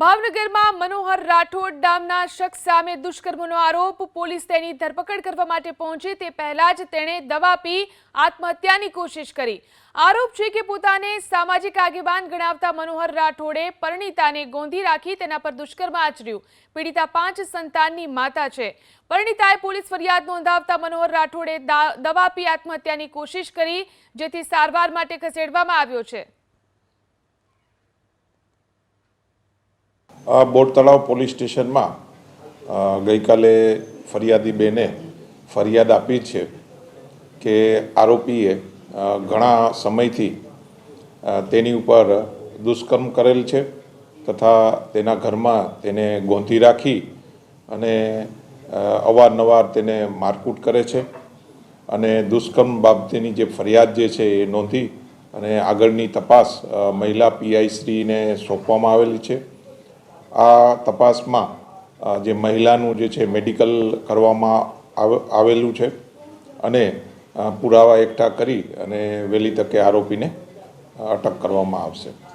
ભાવનગરમાં મનોહર રાઠોડ નામના શખ્સ સામે દુષ્કર્મનો આરોપ. પોલીસ તેની ધરપકડ કરવા માટે પહોંચી તે પહેલા જ તેણે દવા પી આત્મહત્યાની કોશિશ કરી. આરોપ છે કે પોતાને સામાજિક આગેવાન ગણાવતા મનોહર રાઠોડે પરિણીતાને ગોંધી રાખી તેના પર દુષ્કર્મ આચર્યું. પીડિતા પાંચ સંતાનની માતા છે. પરિણીતાએ પોલીસ ફરિયાદ નોંધાવતા મનોહર રાઠોડે દવા પી આત્મહત્યાની કોશિશ કરી, જેથી સારવાર માટે ખસેડવામાં આવ્યો છે. બોટ તળાવ પોલીસ સ્ટેશનમાં ગઈકાલે ફરિયાદી બેને ફરિયાદ આપી છે કે આરોપીએ ઘણા સમયથી તેની ઉપર દુષ્કર્મ કરેલ છે તથા તેના ઘરમાં તેને ગોંધી રાખી અને અવારનવાર તેને મારકૂટ કરે છે અને દુષ્કર્મ બાબતેની જે ફરિયાદ જે છે એ નોંધી અને આગળની તપાસ મહિલા પીઆઈ શ્રીને સોંપવામાં આવેલી છે. આ તપાસમાં જે મહિલાનું જે છે મેડિકલ કરવામાં આવ- આવેલું છે અને પુરાવા એકઠા કરી અને વહેલી તકે આરોપીને અટક કરવામાં આવશે.